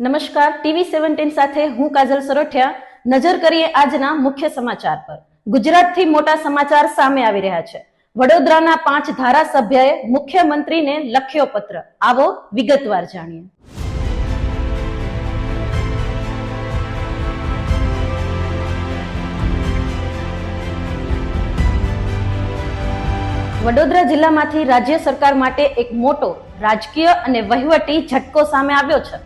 નમસ્કાર, TV seventeen સાથે હું કાજલ સરોઠિયા. નજર કરીએ આજના મુખ્ય સમાચાર પર. ગુજરાતથી મોટા સમાચાર સામે આવી રહ્યા છે. વડોદરાના પાંચ ધારાસભ્યએ મુખ્યમંત્રીને લખ્યો પત્ર. આવો વિગતવાર જાણીએ. વડોદરા જિલ્લામાંથી રાજ્ય સરકાર માટે એક મોટો રાજકીય અને વહીવટી ઝટકો સામે આવ્યો છે.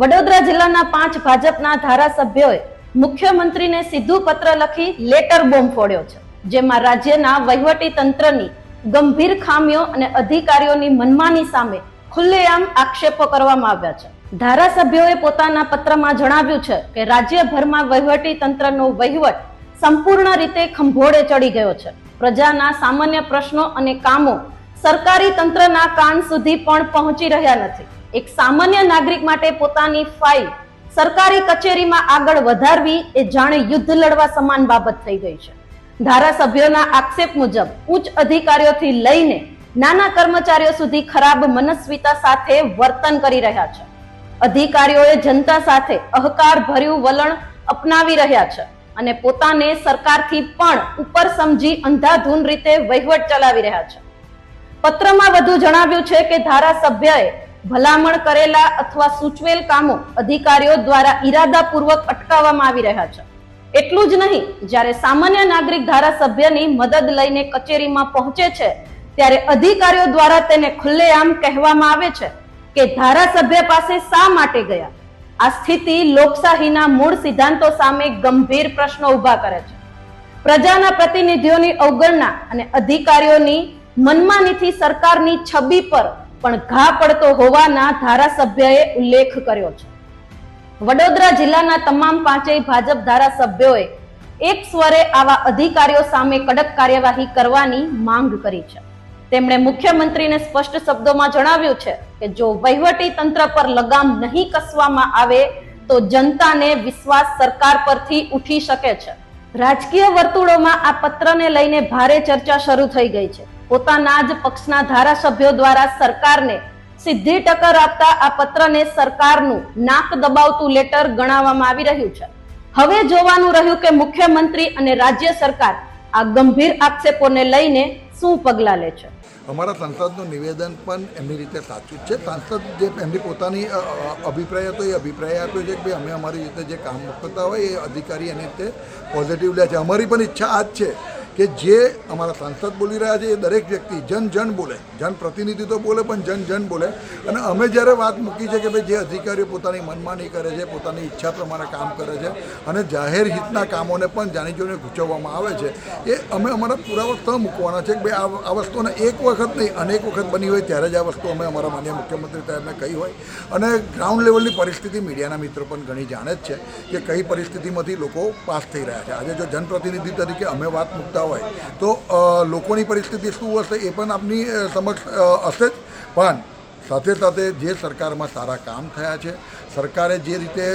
વડોદરા જિલ્લાના પાંચ ભાજપના ધારાસભ્યોએ મુખ્યમંત્રીને સીધું પત્ર લખી લેટર બોમ્બ ફોડ્યો છે, જેમાં રાજ્યના વહીવટી તંત્રની ગંભીર ખામીઓ અને અધિકારીઓની મનમાની સામે ખુલ્લેઆમ આક્ષેપો કરવામાં આવ્યા છે. ધારાસભ્યોએ પોતાના પત્રમાં જણાવ્યું છે કે રાજ્યભરમાં વહીવટી તંત્રનો વહીવટ સંપૂર્ણ રીતે ખંભોળે ચડી ગયો છે. પ્રજાના સામાન્ય પ્રશ્નો અને કામો સરકારી તંત્રના કાન સુધી પણ પહોંચી રહ્યા નથી. એક સામાન્ય નાગરિક માટે પોતાની ફાઇલ સરકારી કચેરીમાં આગળ વધારવી એ જાણે યુદ્ધ લડવા સમાન બાબત થઈ ગઈ છે. ધારાસભ્યોના આક્ષેપ મુજબ ઉચ્ચ અધિકારીઓથી લઈને નાના કર્મચારીઓ સુધી ખરાબ મનસ્વીતા સાથે વર્તન કરી રહ્યા છે. અધિકારીઓએ જનતા સાથે અહકાર ભર્યું વલણ અપનાવી રહ્યા છે અને પોતાને સરકારથી પણ ઉપર સમજી અંધાધૂન રીતે વહીવટ ચલાવી રહ્યા છે. પત્રમાં વધુ જણાવ્યું છે કે ધારાસભ્યએ ભલામણ કરેલા અથવા સૂચવેલ કામો અધિકારીઓ દ્વારા ઈરાદાપૂર્વક અટકાવવામાં આવી રહ્યા છે. એટલું જ નહીં, જ્યારે સામાન્ય નાગરિક ધારાસભ્યની મદદ લઈને કચેરીમાં પહોંચે છે, ત્યારે અધિકારીઓ દ્વારા તેને ખુલ્લેઆમ કહેવામાં આવે છે કે ધારાસભ્ય પાસે શા માટે ગયા? આ સ્થિતિ લોકશાહીના મૂળ સિદ્ધાંતો સામે ગંભીર પ્રશ્નો ઊભા કરે છે. પ્રજાના પ્રતિનિધિઓની અવગણના અને અધિકારીઓની મનમાનીથી સરકારની છબી પર પણ ઘા પડતો હોવાના ધારાસભ્યએ ઉલ્લેખ કર્યો છે. વડોદરા જિલ્લાના તમામ પાંચેય ભાજપ ધારાસભ્યોએ એક સ્વરે આવા અધિકારીઓ સામે કડક કાર્યવાહી કરવાની માંગ કરી છે. તેમણે મુખ્યમંત્રીને સ્પષ્ટ શબ્દોમાં જણાવ્યું છે કે જો વહીવટી તંત્ર પર લગામ નહીં કસવામાં આવે, તો જનતાને વિશ્વાસ સરકાર પરથી ઉઠી શકે છે. રાજકીય વર્તુળોમાં આ પત્રને લઈને ભારે ચર્ચા શરૂ થઈ ગઈ છે. પોતાના જ પક્ષના ધારાસભ્યો દ્વારા સરકારને સીધી ટક્કર આપતા આ પત્રને સરકારનું નાક દબાવતું લેટર ગણાવવામાં આવી રહ્યું છે. હવે જોવાનું રહ્યું કે મુખ્યમંત્રી અને રાજ્ય સરકાર આ ગંભીર આક્ષેપોને લઈને શું પગલાં લે છે. અમારા સાંસદનું નિવેદન પણ એમની રીતે સાચું છે. સાંસદ જે એમની પોતાની અભિપ્રાય હતો એ અભિપ્રાય આપ્યો છે કે ભાઈ અમે અમારી રીતે જે કામ કરતા હોય એ અધિકારી એની રીતે પોઝિટિવ લે છે. અમારી પણ ઈચ્છા આ જ છે કે જે અમારા સાંસદ બોલી રહ્યા છે એ દરેક વ્યક્તિ જન જન બોલે જનપ્રતિનિધિ તો બોલે પણ જન જન બોલે. અને અમે જ્યારે વાત મૂકી છે કે ભાઈ જે અધિકારીઓ પોતાની મનમાની કરે છે, પોતાની ઈચ્છા પ્રમાણે કામ કરે છે અને જાહેર હિતના કામોને પણ જાણી જોઈને ગૂંચવવામાં આવે છે, એ અમે અમારા પુરાવા તો મૂકવાના છે કે ભાઈ આ વસ્તુને એક વખત નહીં, અનેક વખત બની હોય ત્યારે જ આ વસ્તુ અમે અમારા માન્ય મુખ્યમંત્રી સાહેબને કહી હોય. અને ગ્રાઉન્ડ લેવલની પરિસ્થિતિ મીડિયાના મિત્રો પણ ઘણી જાણે જ છે કે કઈ પરિસ્થિતિમાંથી લોકો પાસ થઈ રહ્યા છે. આજે જો જનપ્રતિનિધિ તરીકે અમે વાત મૂકતા હોય. તો લોકોની પરિસ્થિતિ શું હશે એ પણ આપની સમક્ષ હશે જ. પણ સાથે સાથે જે સરકારમાં સારા કામ થયા છે, સરકારે જે રીતે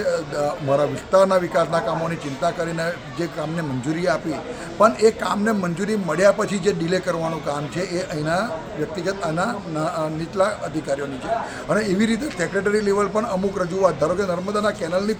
મારા વિસ્તારના વિકાસના કામોની ચિંતા કરીને જે કામને મંજૂરી આપી, પણ એ કામને મંજૂરી મળ્યા પછી જે ડિલે કરવાનું કામ છે એ અહીંના વ્યક્તિગત આના નીચલા અધિકારીઓની છે. અને એવી રીતે સેક્રેટરી લેવલ પણ અમુક રજૂઆત, ધારો કે નર્મદાના કેનલની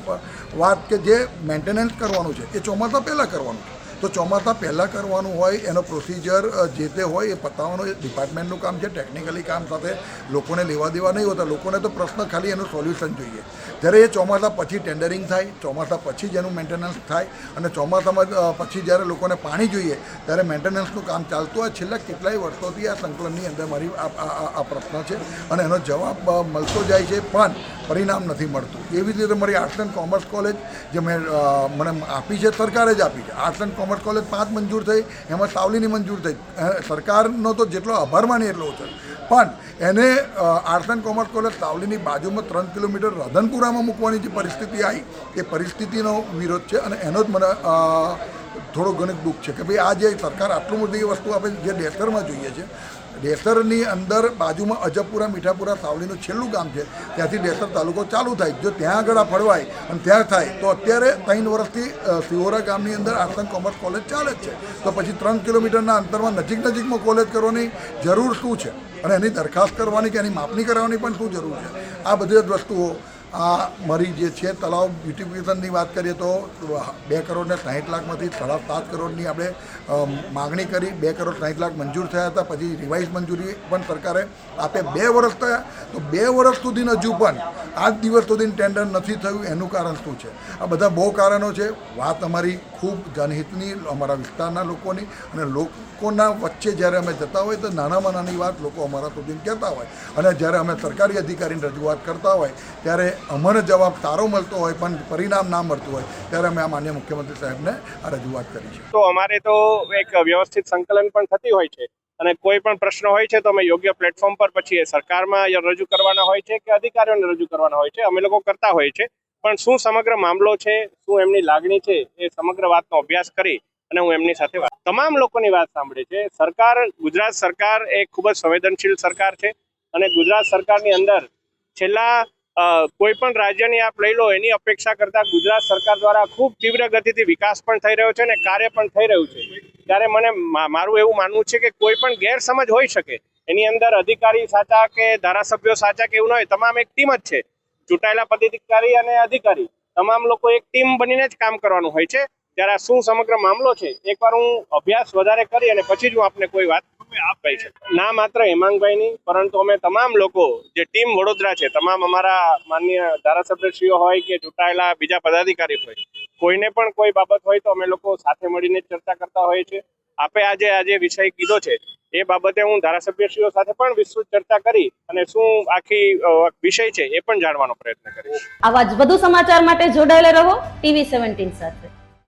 વાત કે જે મેન્ટેનન્સ કરવાનું છે એ ચોમાસા પહેલાં કરવાનું છે. તો ચોમાસા પહેલાં કરવાનું હોય, એનો પ્રોસિજર જે તે હોય, એ પતાવવાનું. ડિપાર્ટમેન્ટનું કામ છે ટેકનિકલી કામ સાથે લોકોને લેવા દેવા નહીં હોતા. લોકોને તો પ્રશ્ન ખાલી એનું સોલ્યુશન જોઈએ. જ્યારે એ ચોમાસા પછી ટેન્ડરિંગ થાય, ચોમાસા પછી જ એનું મેન્ટેનન્સ થાય, અને ચોમાસામાં પછી જ્યારે લોકોને પાણી જોઈએ, ત્યારે મેન્ટેનન્સનું કામ ચાલતું હોય. છેલ્લા કેટલાય વર્ષોથી આ સંકલનની અંદર મારી આ પ્રશ્ન છે અને એનો જવાબ મળતો જાય છે, પણ પરિણામ નથી મળતું. એવી જ રીતે મારી આર્ટ્સ એન્ડ કોમર્સ કોલેજ જે મેં મને આપી છે, સરકારે જ આપી છે. આર્ટ્સ એન્ડ કોમર્સ કોલેજ પાંચ મંજૂર થઈ, એમાં સાવલીની મંજૂર થઈ. સરકારનો તો જેટલો આભાર માની એટલો ઓછો. પણ એને આર્ટ્સ એન્ડ કોમર્સ કોલેજ સાવલીની બાજુમાં ત્રણ કિલોમીટર રાધનપુરામાં મૂકવાની જે પરિસ્થિતિ આવી, એ પરિસ્થિતિનો વિરોધ છે અને એનો જ મને થોડો ઘણું દુઃખ છે કે ભાઈ આ જે સરકાર આટલું મોટી વસ્તુ આપે જે ડેસરમાં જોઈએ છે ડેસરની અંદર બાજુમાં અજબપુરા, મીઠાપુરા, સાવલીનું છેલ્લું ગામ છે. ત્યાંથી ડેસર તાલુકો ચાલુ થાય. જો ત્યાં આગળ આ ફળવાય અને ત્યાં થાય, તો અત્યારે ત્રણ વર્ષથી સિહોરા ગામની અંદર આર્ટસ એન્ડ કોમર્સ કોલેજ ચાલે જ છે. તો પછી ત્રણ કિલોમીટરના અંતરમાં નજીક નજીકમાં કોલેજ કરવાની જરૂર શું છે? અને એની દરખાસ્ત કરવાની કે એની માપણી કરાવવાની પણ શું જરૂર છે? આ બધી જ વસ્તુઓ આ મારી જે છે, તળાવ બ્યુટિફિકેશનની વાત કરીએ તો, બે કરોડ ને સાઠ લાખમાંથી સાડા સાત કરોડની આપણે માગણી કરી, બે કરોડ સાઠ લાખ મંજૂર થયા હતા, પછી રિવાઇઝ મંજૂરી પણ સરકારે આપે બે વર્ષ થયા, તો બે વર્ષ સુધી હજુ પણ આજ દિવસ સુધી ટેન્ડર નથી થયું, એનું કારણ શું છે? આ બધા બહુ કારણો છે. વાત અમારી ખૂબ જનહિતની, અમારા વિસ્તારના લોકોની અને લોકોના વચ્ચે જ્યારે અમે જતા હોય તો નાનામાં નાની વાત લોકો અમારા સુધી કહેતા હોય. અને જ્યારે અમે સરકારી અધિકારીને રજૂઆત કરતા હોય, ત્યારે અમને જવાબ સારો મળતો હોય, પણ પરિણામ ના મળતું હોય, ત્યારે અમે આ માન્ય મુખ્યમંત્રી સાહેબને આ રજૂઆત કરી છે. તો અમારે તો એક વ્યવસ્થિત સંકલન પણ થતી હોય છે. અને કોઈ પણ પ્રશ્ન હોય છે તો અમે યોગ્ય પ્લેટફોર્મ પર પછી એ સરકારમાં રજૂ કરવાના હોય છે કે અધિકારીઓને રજૂ કરવાના હોય છે. અમે લોકો કરતા હોય છે. પણ શું સમગ્ર મામલો છે, શું એમની લાગણી છે, એ સમગ્ર વાતનો અભ્યાસ કરી અને હું એમની સાથે વાત તમામ લોકોની વાત સાંભળી છે. સરકાર, ગુજરાત સરકાર એ ખૂબ જ સંવેદનશીલ સરકાર છે. અને ગુજરાત સરકારની અંદર છેલ્લા કોઈ પણ રાજ્યની આપ લઈ લો, એની અપેક્ષા કરતાં ગુજરાત સરકાર દ્વારા ખૂબ તીવ્ર ગતિથી વિકાસ પણ થઈ રહ્યો છે અને કાર્ય પણ થઈ રહ્યું છે. ત્યારે મને મારું એવું માનવું છે કે કોઈ પણ ગેરસમજ હોઈ શકે. એની અંદર અધિકારી સાચા કે ધારાસભ્યો સાચા કે એવું ન હોય, તમામ એક ટીમ જ છે. ચૂંટાયેલા પદાધિકારી અને અધિકારી, તમામ લોકો એક ટીમ બનીને જ કામ કરવાનું હોય છે. ત્યારે શું સમગ્ર મામલો છે, એકવાર હું અભ્યાસ વધારે કરી અને પછી જ હું આપને કોઈ વાત ના માત્ર હેમાંગભાઈની, પરંતુ અમે તમામ લોકો, જે ટીમ વડોદરા છે, તમામ અમારા માન્ય ધારાસભ્યશ્રીઓ હોય કે ચૂંટાયેલા બીજા પદાધિકારી હોય, કોઈને પણ કોઈ બાબત હોય તો અમે લોકો સાથે મળીને ચર્ચા કરતા હોઈએ છીએ. આપે આજે આજે વિષય કીધો છે, એ બાબતે હું ધારાસભ્યશ્રીઓ સાથે પણ વિસ્તૃત ચર્ચા કરી અને શું આખી વિષય છે એ પણ જાણવાનો પ્રયત્ન કરીશ. આવા જ વધુ સમાચાર માટે જોડાયેલા રહો, ટીવી સેવન્ટીન સાથે.